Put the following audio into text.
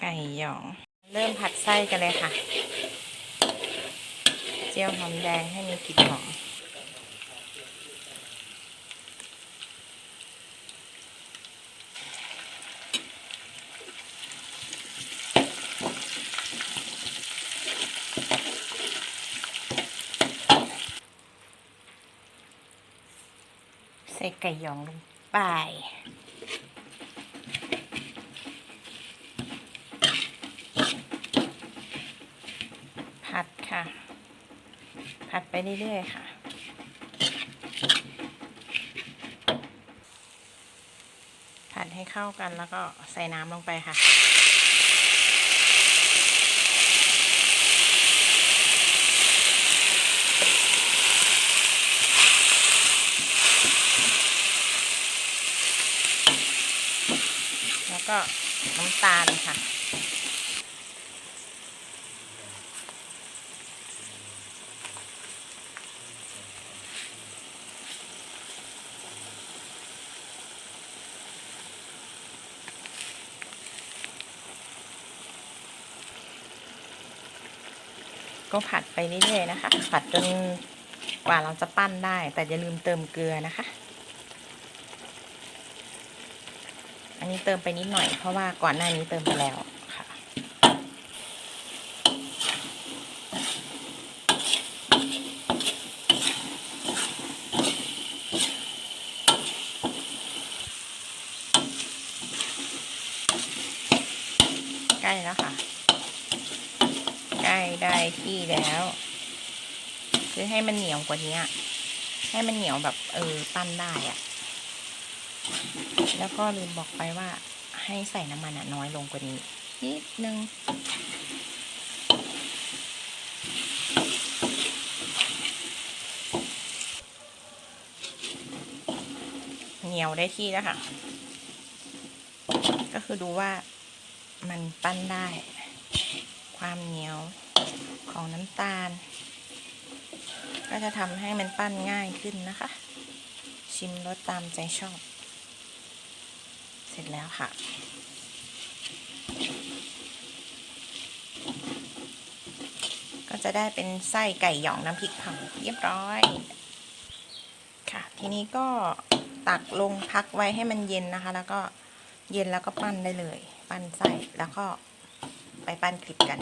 ไก่หยอง เริ่มผัดไส้กันเลยค่ะ เจียวหอมแดงให้มีกลิ่นหอมใส่ไก่หยองลงไป ผัดค่ะ ผัดไปเรื่อยๆค่ะ ผัดให้เข้ากันแล้วก็ใส่น้ำลงไปค่ะแล้วก็น้ำตาลค่ะ ก็ผัดไปเรื่อยๆนะคะ ผัดจนกว่าเราจะปั้นได้ แต่อย่าลืมเติมเกลือนะคะ อันนี้เติมไปนิดหน่อยเพราะว่าก่อนหน้านี้เติมไปแล้วค่ะ ใกล้แล้วค่ะ ใกล้ได้ที่แล้วคือให้มันเหนียวกว่านี้ให้มันเหนียวแบบเออปั้นได้อะแล้วก็ลืมบอกไปว่า ให้ใส่น้ำมันน้อยลงกว่านี้นิดนึงเหนียวได้ที่แล้วค่ะ ก็คือดูว่ามันปั้นได้ ความเหนียว ของน้ำตาล ก็จะทำให้มันปั้นง่ายขึ้นนะคะ ชิมรสตามใจชอบ เสร็จแล้วค่ะก็จะได้เป็นไส้ไก่หยองน้ำพริกเผาเรียบร้อย ค่ะ ทีนี้ก็ตักลงพักไว้ให้มันเย็นนะคะ แล้วก็เย็นแล้วก็ปั้นได้เลย ปั้นไส้แล้วก็ไปปั้นคลิปกัน